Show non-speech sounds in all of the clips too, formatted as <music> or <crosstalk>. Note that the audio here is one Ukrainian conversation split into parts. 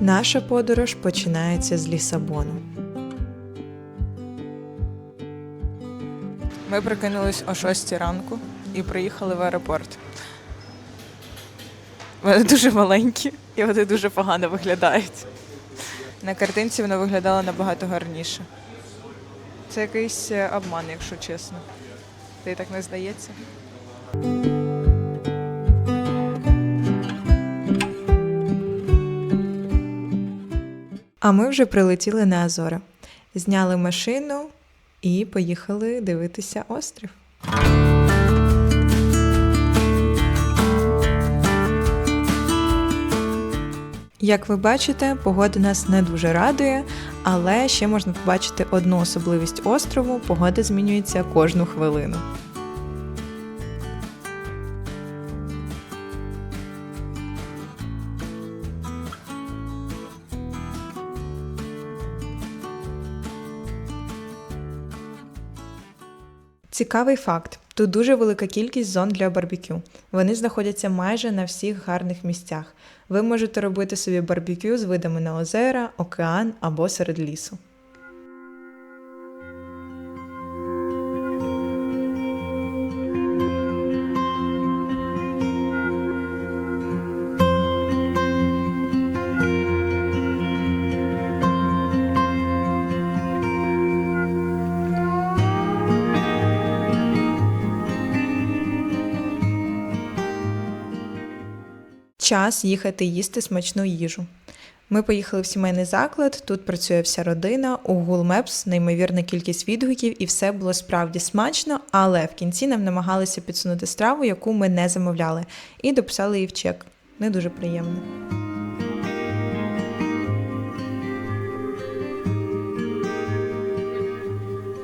Наша подорож починається з Лісабону. Ми прокинулись о 6 ранку і приїхали в аеропорт. Вони дуже маленькі і вони дуже погано виглядають. На картинці воно виглядало набагато гарніше. Це якийсь е, обман, якщо чесно. Тобі так не здається? А ми вже прилетіли на Азори. Зняли машину і поїхали дивитися острів. Як ви бачите, погода нас не дуже радує, але ще можна побачити одну особливість острову: погода змінюється кожну хвилину. Цікавий факт: тут дуже велика кількість зон для барбекю. Вони знаходяться майже на всіх гарних місцях. Ви можете робити собі барбекю з видами на озера, океан або серед лісу. Час їхати їсти смачну їжу. Ми поїхали в сімейний заклад, тут працює вся родина. У Google Maps неймовірна кількість відгуків, і все було справді смачно, але в кінці нам намагалися підсунути страву, яку ми не замовляли, і дописали її в чек. Не дуже приємно.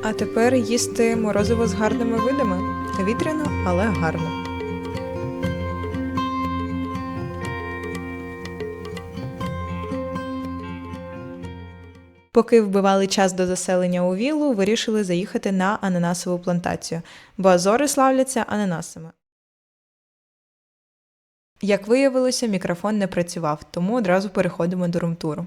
А тепер їсти морозиво з гарними видами. Вітряно, але гарно. Поки вбивали час до заселення у віллу, вирішили заїхати на ананасову плантацію, бо Азори славляться ананасами. Як виявилося, мікрофон не працював, тому одразу переходимо до румтуру.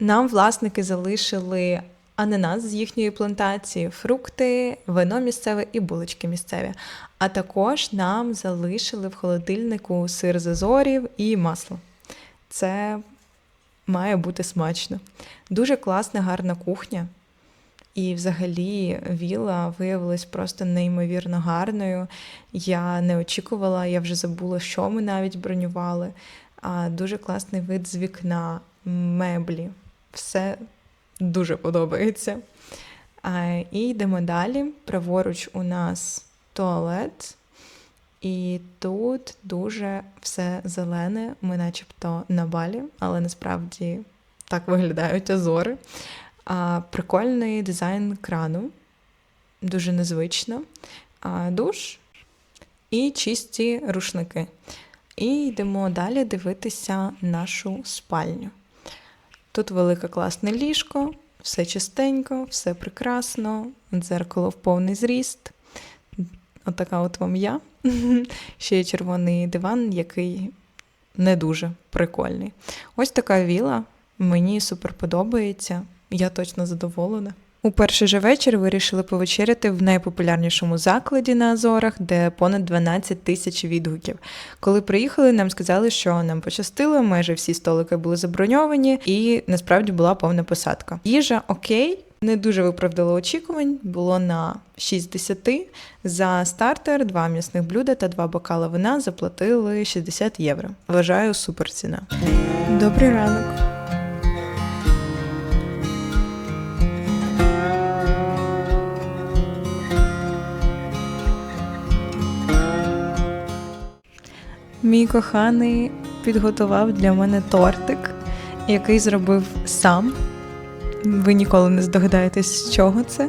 Нам власники залишили ананас з їхньої плантації, фрукти, вино місцеве і булочки місцеві. А також нам залишили в холодильнику сир з азорів і масло. Це має бути смачно. Дуже класна, гарна кухня. І взагалі віла виявилась просто неймовірно гарною. Я не очікувала, я вже забула, що ми навіть бронювали. А Дуже класний вид з вікна, меблі. Все дуже подобається. А, І йдемо далі. Праворуч у нас туалет. І тут дуже все зелене, ми начебто на балі, але насправді так виглядають азори. А, Прикольний дизайн крану, дуже незвично. А, Душ і чисті рушники. І йдемо далі дивитися нашу спальню. Тут велике класне ліжко, все чистенько, все прекрасно, дзеркало в повний зріст. Отака от вам я. <laughs> Ще є червоний диван, який не дуже прикольний. Ось така віла. Мені супер подобається, я точно задоволена. У перший же вечір вирішили повечеряти в найпопулярнішому закладі на Азорах, де понад 12 тисяч відгуків. Коли приїхали, нам сказали, що нам пощастило, майже всі столики були заброньовані, і насправді була повна посадка. Їжа окей, не дуже виправдало очікувань, було на 60. За стартер, два м'ясних блюда та два бокала вина заплатили 60 євро. Вважаю супер ціна. Добрий ранок. Мій коханий підготував для мене тортик, який зробив сам. Ви ніколи не здогадаєтесь, з чого це.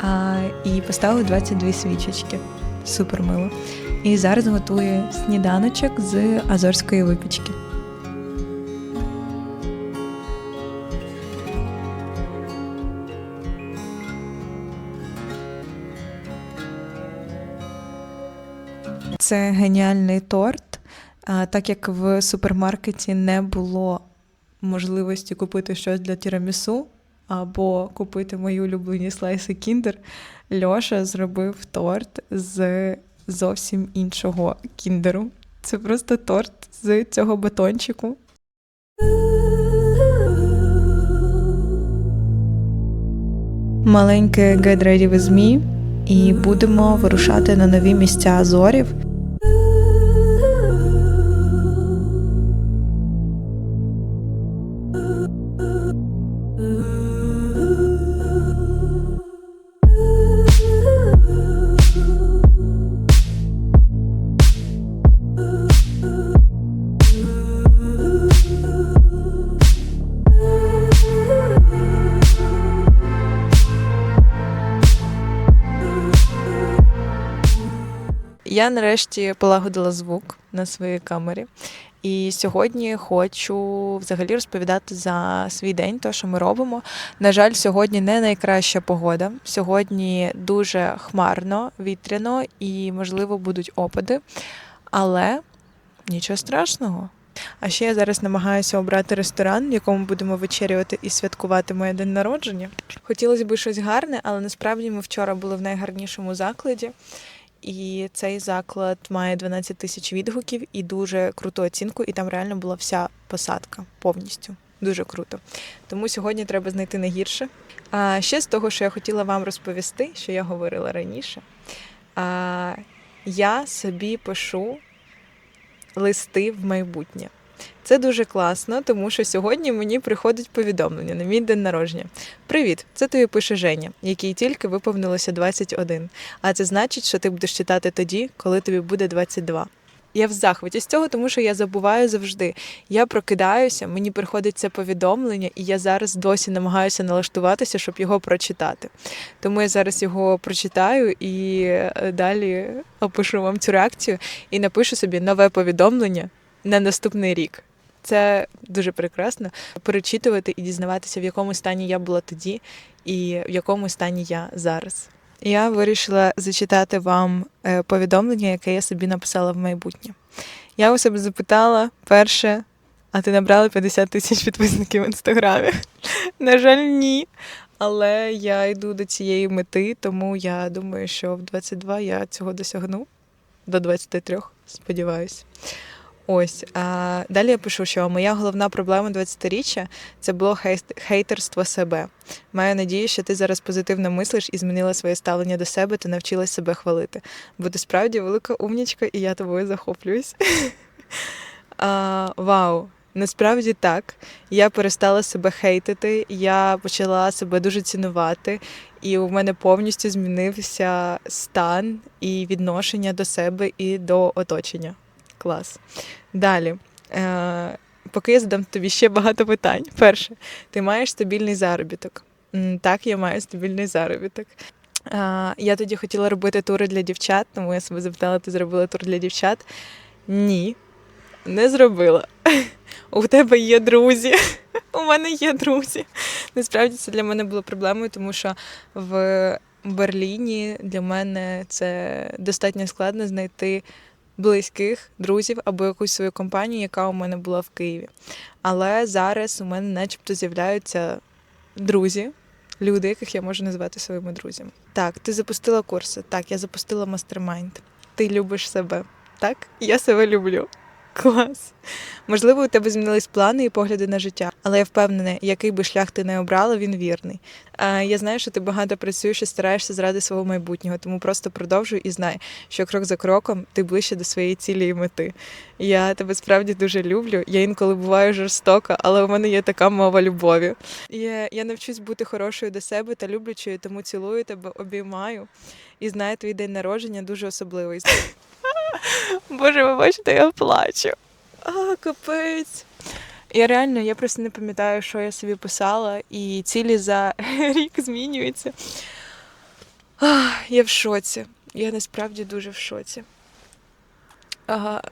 А, І поставив 22 свічечки. Супер мило. І зараз готує сніданочок з азорської випічки. Це геніальний торт. Так як в супермаркеті не було можливості купити щось для тірамісу або купити мої улюблені слайси кіндер, Льоша зробив торт з зовсім іншого кіндеру. Це просто торт з цього батончику. Маленьке Get Ready With Me і будемо вирушати на нові місця Азорів. Я нарешті полагодила звук на своїй камері. І сьогодні хочу взагалі розповідати за свій день, то що ми робимо. На жаль, сьогодні не найкраща погода. Сьогодні дуже хмарно, вітряно і, можливо, будуть опади. Але нічого страшного. А ще я зараз намагаюся обрати ресторан, в якому будемо вечерювати і святкувати моє день народження. Хотілося б щось гарне, але насправді ми вчора були в найгарнішому закладі. І цей заклад має 12 тисяч відгуків і дуже круту оцінку, і там реально була вся посадка повністю. Дуже круто. Тому сьогодні треба знайти найгірше. А ще з того, що я хотіла вам розповісти, що я говорила раніше. А, я собі пишу листи в майбутнє. Це дуже класно, тому що сьогодні мені приходить повідомлення на мій день народження. Привіт, це тобі пише Женя, якій тільки виповнилося 21. А це значить, що ти будеш читати тоді, коли тобі буде 22. Я в захваті з цього, тому що я забуваю завжди. Я прокидаюся, мені приходить це повідомлення, і я зараз досі намагаюся налаштуватися, щоб його прочитати. Тому я зараз його прочитаю і е, далі опишу вам цю реакцію і напишу собі нове повідомлення на наступний рік. Це дуже прекрасно перечитувати і дізнаватися, в якому стані я була тоді і в якому стані я зараз. Я вирішила зачитати вам е, повідомлення, яке я собі написала в майбутнє. Я у себе запитала перше, а ти набрала 50 тисяч підписників в інстаграмі? <laughs> На жаль, ні. Але я йду до цієї мети, тому я думаю, що в 22 я цього досягну. До 23, сподіваюсь. Ось а далі я пишу, що моя головна проблема 20-річчя це було хейтерство себе. Маю надію, що ти зараз позитивно мислиш і змінила своє ставлення до себе та навчилась себе хвалити. Бо ти справді велика умнічка, і я тобою захоплююсь. <laughs> Вау! Насправді так. Я перестала себе хейтити, я почала себе дуже цінувати, і у мене повністю змінився стан і відношення до себе і до оточення. Клас. Далі. Е, поки я задам тобі ще багато питань. Перше, ти маєш стабільний заробіток. Так, я маю стабільний заробіток. Е, я тоді хотіла робити тури для дівчат, тому я себе запитала, ти зробила тур для дівчат? Ні, не зробила. <laughs> У тебе є друзі. <laughs> У мене є друзі. Насправді це для мене було проблемою, тому що в Берліні для мене це достатньо складно знайти близьких друзів або якусь свою компанію, яка у мене була в Києві. Але зараз у мене начебто з'являються друзі, люди, яких я можу назвати своїми друзями. Так, ти запустила курси. Так, я запустила мастермайнд. Ти любиш себе. Так, я себе люблю. Клас. Можливо, у тебе змінились плани і погляди на життя, але я впевнена, який би шлях ти не обрала, він вірний. Я знаю, що ти багато працюєш і стараєшся заради свого майбутнього, тому просто продовжуй і знай, що крок за кроком ти ближче до своєї цілі і мети. Я тебе справді дуже люблю. Я інколи буваю жорстока, але у мене є така мова любові. Я, я навчусь бути хорошою до себе та люблячою, тому цілую тебе, обіймаю і знаю, твій день народження дуже особливий. <laughs> Боже, ви бачите, я плачу. А, капець. Я реально, я просто не пам'ятаю, що я собі писала, і цілі за <laughs> рік змінюються. А, я в шоці. Я насправді дуже в шоці. Ага.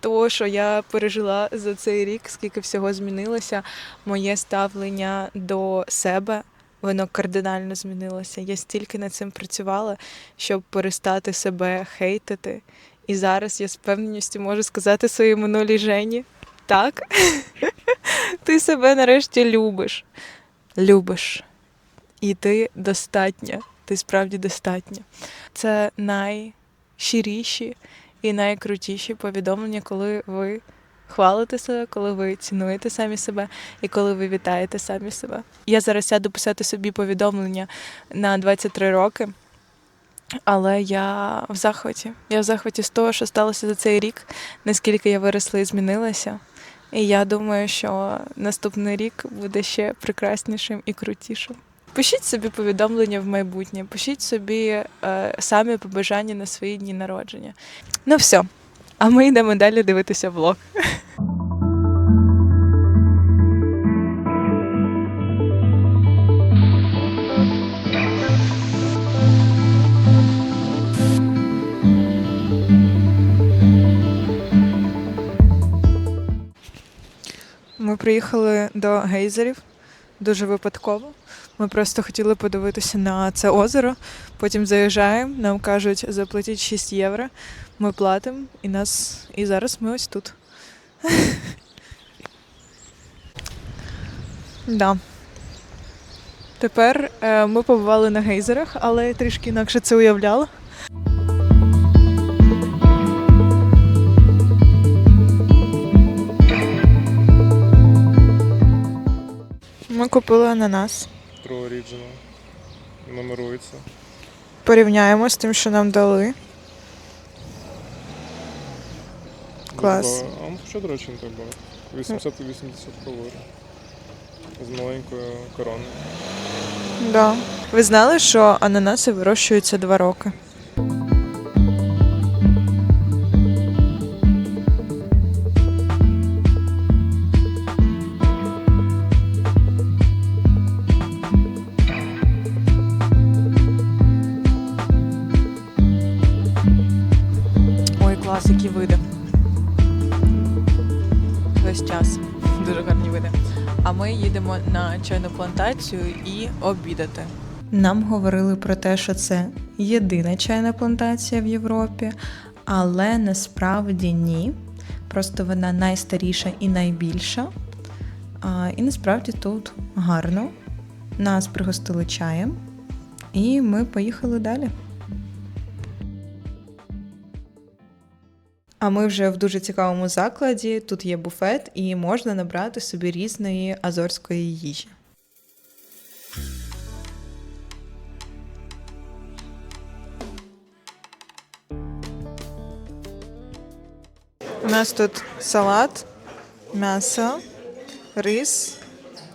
То, що я пережила за цей рік, скільки всього змінилося, моє ставлення до себе, воно кардинально змінилося. Я стільки над цим працювала, щоб перестати себе хейтити. І зараз я з певністю можу сказати своїй минулій Жені. Так? <laughs> Ти себе нарешті любиш. Любиш. І ти достатня. Ти справді достатня. Це найщиріші і найкрутіші повідомлення, коли ви хвалите себе, коли ви цінуєте самі себе і коли ви вітаєте самі себе. Я зараз сяду писати собі повідомлення на 23 роки. Але я в захваті. Я в захваті з того, що сталося за цей рік, наскільки я виросла і змінилася. І я думаю, що наступний рік буде ще прекраснішим і крутішим. Пишіть собі повідомлення в майбутнє, пишіть собі е, самі побажання на свої дні народження. Ну все. А ми йдемо далі дивитися влог. Ми приїхали до гейзерів дуже випадково. Ми просто хотіли подивитися на це озеро. Потім заїжджаємо, нам кажуть, заплатіть 6 євро. Ми платимо і нас. І зараз ми ось тут. <laughs> Да. Тепер е, ми побували на гейзерах, але трішки інакше це уявляла. Ми купили ананас. Pro Original. Номерується. Порівняємо з тим, що нам дали. Клас. А ну, що, до речі, не так багато. 880 колорів. З маленькою короною. Да. Ви знали, що ананаси вирощуються два роки? Ой, які види. Весь час. Дуже гарні види. А ми їдемо на чайну плантацію і обідати. Нам говорили про те, що це єдина чайна плантація в Європі, але насправді ні. Просто вона найстаріша і найбільша. І насправді тут гарно. Нас пригостили чаєм, і ми поїхали далі. А ми вже в дуже цікавому закладі. Тут є буфет, і можна набрати собі різної азорської їжі. У нас тут салат, м'ясо, рис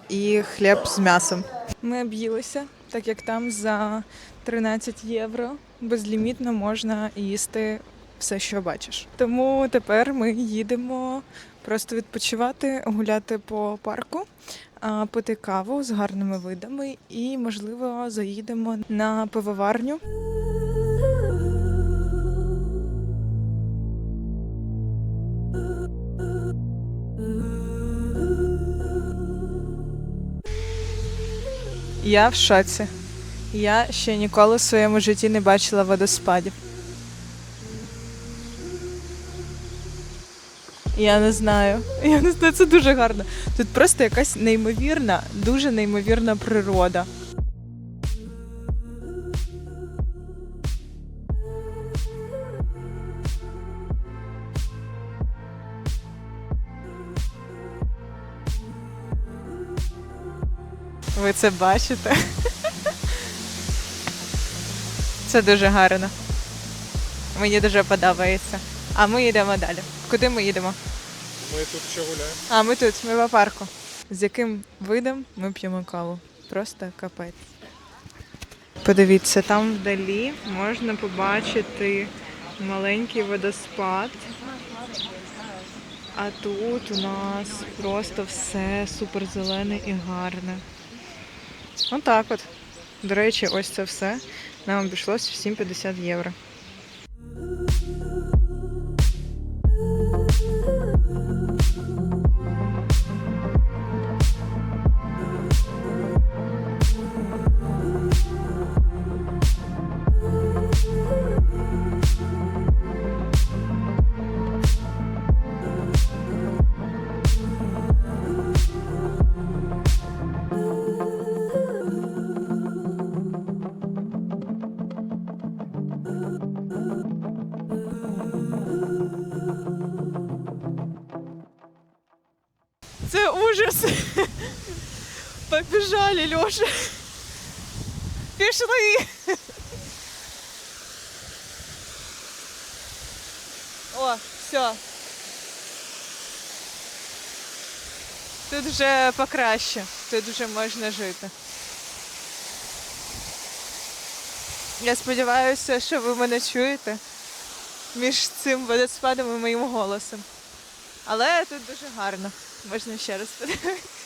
і хліб з м'ясом. Ми об'їлися, так як там за 13 євро безлімітно можна їсти все, що бачиш. Тому тепер ми їдемо просто відпочивати, гуляти по парку, пити каву з гарними видами і, можливо, заїдемо на пивоварню. Я в шоці. Я ще ніколи в своєму житті не бачила водоспадів. Я не знаю. <laughs> Я не знаю, це дуже гарно. Тут просто якась неймовірна, дуже неймовірна природа. Ви це бачите? <laughs> Це дуже гарно. Мені дуже подобається. А ми йдемо далі. Куди ми їдемо? Ми тут ще гуляємо. А, ми тут, ми в парку. З яким видом ми п'ємо каву? Просто капець. Подивіться, там вдалі можна побачити маленький водоспад. А тут у нас просто все супер зелене і гарне. Отак от. До речі, ось це все нам обійшлося в 7,50 євро. Вже покраще. Тут вже можна жити. Я сподіваюся, що ви мене чуєте між цим водоспадом і моїм голосом. Але тут дуже гарно. Можна ще раз подивитися.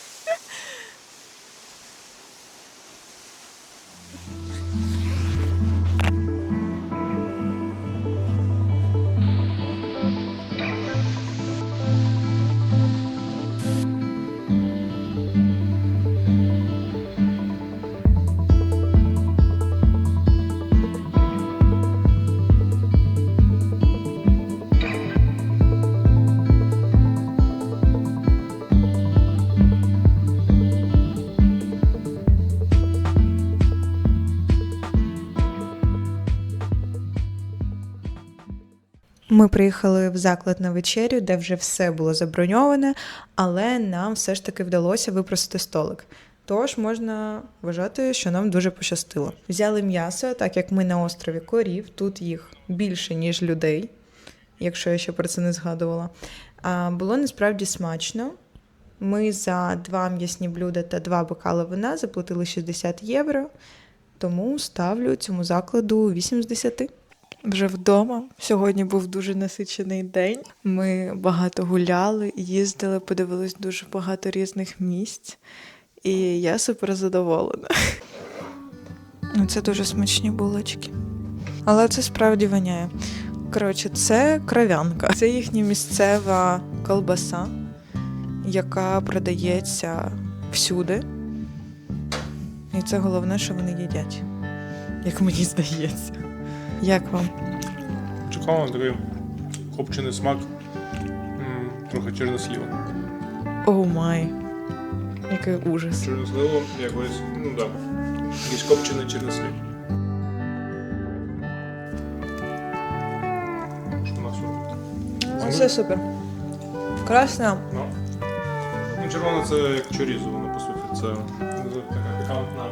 Ми приїхали в заклад на вечерю, де вже все було заброньоване, але нам все ж таки вдалося випросити столик. Тож можна вважати, що нам дуже пощастило. Взяли м'ясо, так як ми на острові корів, тут їх більше, ніж людей, якщо я ще про це не згадувала. А було насправді смачно. Ми за два м'ясні блюда та два бокали вина заплатили 60 євро, тому ставлю цьому закладу 8 з 10. Вже вдома. Сьогодні був дуже насичений день. Ми багато гуляли, їздили, подивились дуже багато різних місць. І я супер задоволена. Ну, Це дуже смачні булочки. Але це справді воняє. Коротше, це кров'янка. Це їхня місцева колбаса, яка продається всюди. І це головне, що вони їдять, як мені здається. Як вам? Чекала такий копчений смак, м, трохи чорносліва. О май. Який ужас. Чорносливо якось, ну так. Да. Якийсь копчений чорнослів. Що у нас тут? Все супер. Красно. Ну. Ну, червона це як чорізо, воно по суті. Це ну, така пікантна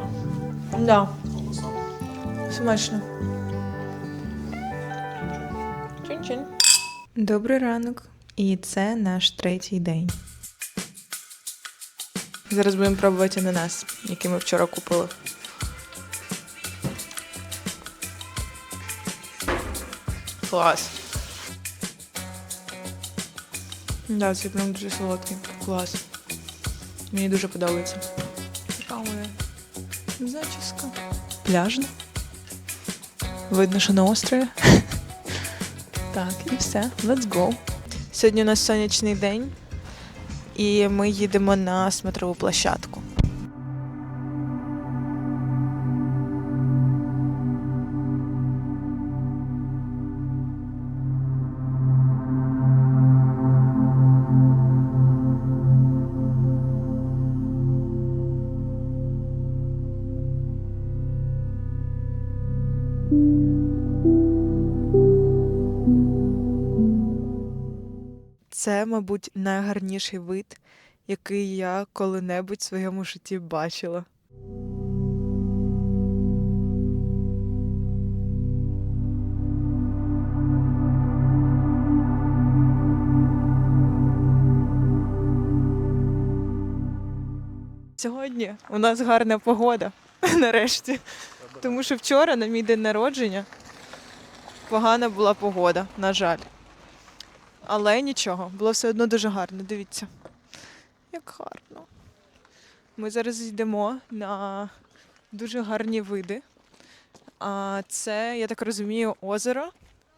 Да, колбаса. смачно. Добрий ранок. І це наш третій день. Зараз будемо пробувати ананас, який ми вчора купили. Клас. Да, це прям дуже солодкий. Клас. Мені дуже подобається. Така моя зачіска. Пляжна. Видно, що на острові. Так, і все. Let's go. Сьогодні у нас сонячний день, і ми їдемо на смотрову площадку. Це, мабуть, найгарніший вид, який я коли-небудь в своєму житті бачила. Сьогодні у нас гарна погода, <laughs> нарешті. Тому що вчора, на мій день народження, погана була погода, на жаль. Але нічого, було все одно дуже гарно. Дивіться, як гарно. Ми зараз йдемо на дуже гарні види. А це, я так розумію, озеро,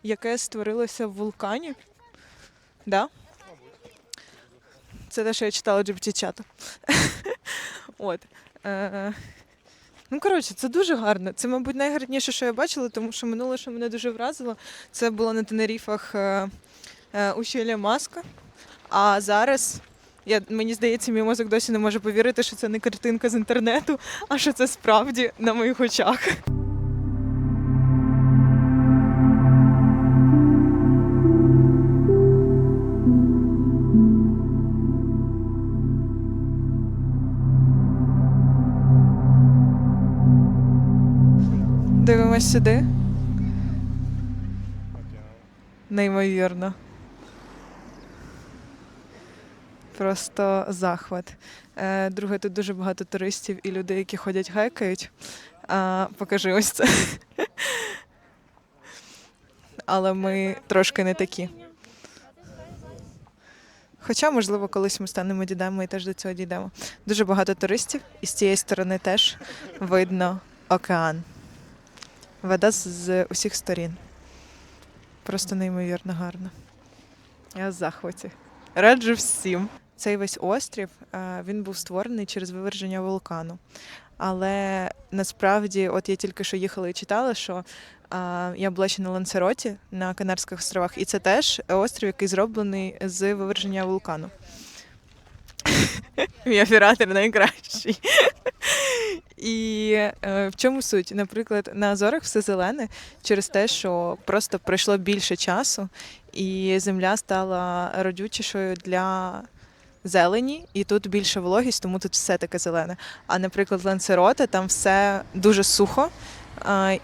яке створилося в вулкані. Да? Це те, що я читала GPT чату. <laughs> От. Е, Ну, коротше, це дуже гарно. Це, мабуть, найгарніше, що я бачила, тому що минуле, що мене дуже вразило, це було на Тенеріфах е, Е, ущелля маска. А зараз я, мені здається, мій мозок досі не може повірити, що це не картинка з інтернету, а що це справді на моїх очах. Дивимось сюди. Неймовірно. Просто захват. Е, друге, тут дуже багато туристів і людей, які ходять гайкають. А, покажи ось це. Але ми трошки не такі. Хоча, можливо, колись ми станемо дідами і теж до цього дійдемо. Дуже багато туристів, і з цієї сторони теж видно океан. Вода з- усіх сторін. Просто неймовірно гарно. Я в захваті. Раджу всім. Цей весь острів е, він був створений через виверження вулкану. Але насправді, от я тільки що їхала і читала, що е, я була ще на Лансероті на Канарських островах, і це теж острів, який зроблений з виверження вулкану. <laughs> Мій оператор найкращий. <laughs> І е, в чому суть? Наприклад, на Азорах все зелене через те, що просто пройшло більше часу, і земля стала родючішою для зелені, і тут більше вологість, тому тут все таке зелене. А наприклад, Лансероте там все дуже сухо,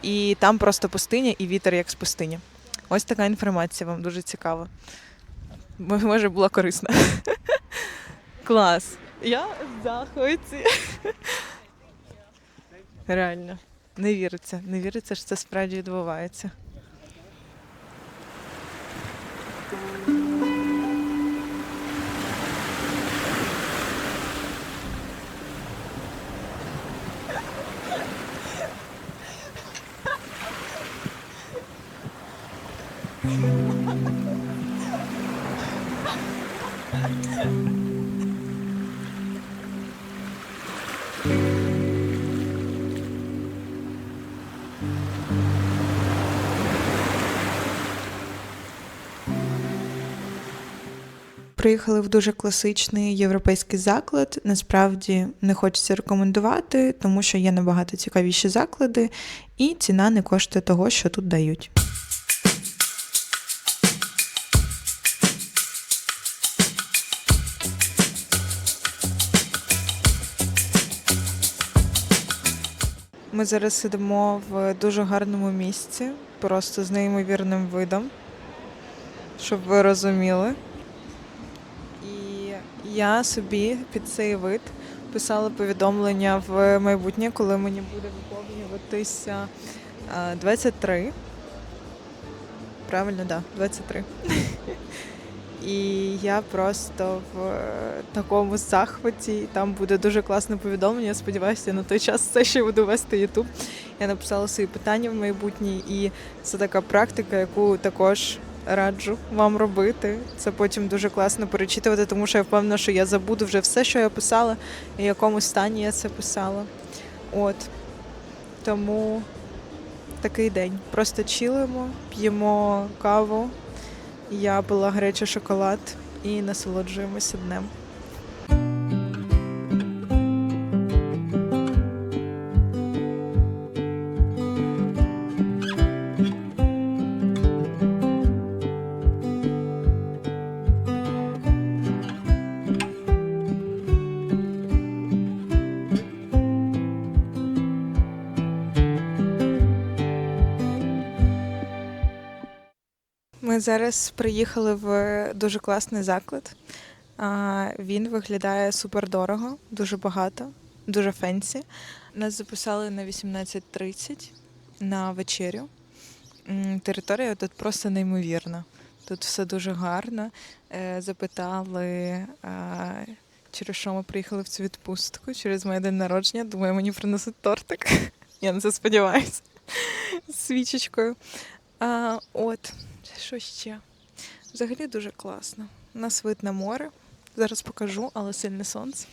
і там просто пустиня і вітер як з пустині. Ось така інформація вам дуже цікава. Може, була корисна. <laughs> Клас. Я в захваті. <laughs> Реально. Не віриться. Не віриться, що це справді відбувається. Приїхали в дуже класичний європейський заклад. Насправді не хочеться рекомендувати, тому що є набагато цікавіші заклади, і ціна не коштує того, що тут дають. Ми зараз сидимо в дуже гарному місці, просто з неймовірним видом, щоб ви розуміли. І я собі під цей вид писала повідомлення в майбутнє, коли мені буде виповнюватися е, 23. Правильно, так, да, 23. І я просто в е, такому захваті. Там буде дуже класне повідомлення. Сподіваюся, на той час все ще буду вести Ютуб. Я написала свої питання в майбутнє, і це така практика, яку також раджу вам робити. Це потім дуже класно перечитувати, тому що я впевнена, що я забуду вже все, що я писала, і в якому стані я це писала. От. Тому такий день. Просто чилимо, п'ємо каву. Я пила гарячий шоколад і насолоджуємося днем. Зараз приїхали в дуже класний заклад. Він виглядає супер дорого, дуже багато, дуже фенсі. Нас записали на 18.30 на вечерю. Територія тут просто неймовірна. Тут все дуже гарно. Е, Запитали, через що ми приїхали в цю відпустку, через моє день народження. Думаю, мені принесуть тортик. <laughs> Я на це сподіваюся. Свічечкою. А, от, що ще? Взагалі дуже класно. У нас вид на море. Зараз покажу, але сильне сонце.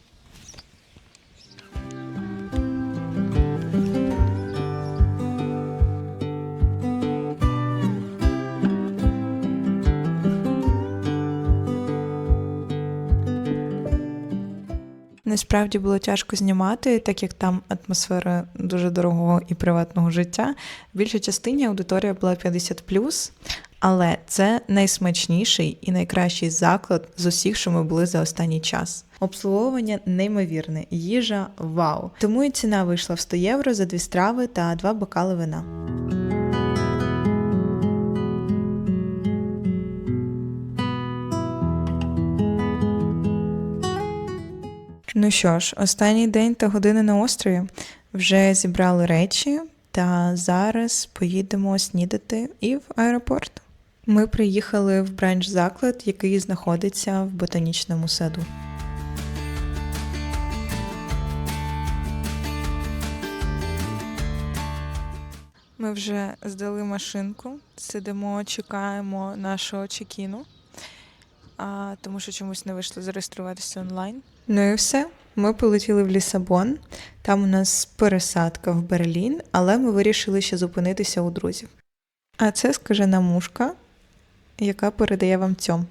Насправді було тяжко знімати, так як там атмосфера дуже дорогого і приватного життя. В більшій частині аудиторія була 50+, але це найсмачніший і найкращий заклад з усіх, що ми були за останній час. Обслуговування неймовірне, їжа вау. Тому і ціна вийшла в 100 євро за дві страви та два бокали вина. Ну що ж, останній день та години на острові вже зібрали речі. Та зараз поїдемо снідати і в аеропорт. Ми приїхали в бранч-заклад, який знаходиться в ботанічному саду. Ми вже здали машинку, сидимо, чекаємо нашого чекіну, а, тому що чомусь не вийшло зареєструватися онлайн. Ну і все. Ми полетіли в Лісабон. Там у нас пересадка в Берлін, але ми вирішили ще зупинитися у друзів. А це скажена мушка, яка передає вам цьом.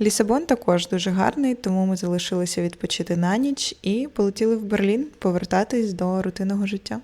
Лісабон також дуже гарний, тому ми залишилися відпочити на ніч і полетіли в Берлін повертатись до рутинного життя.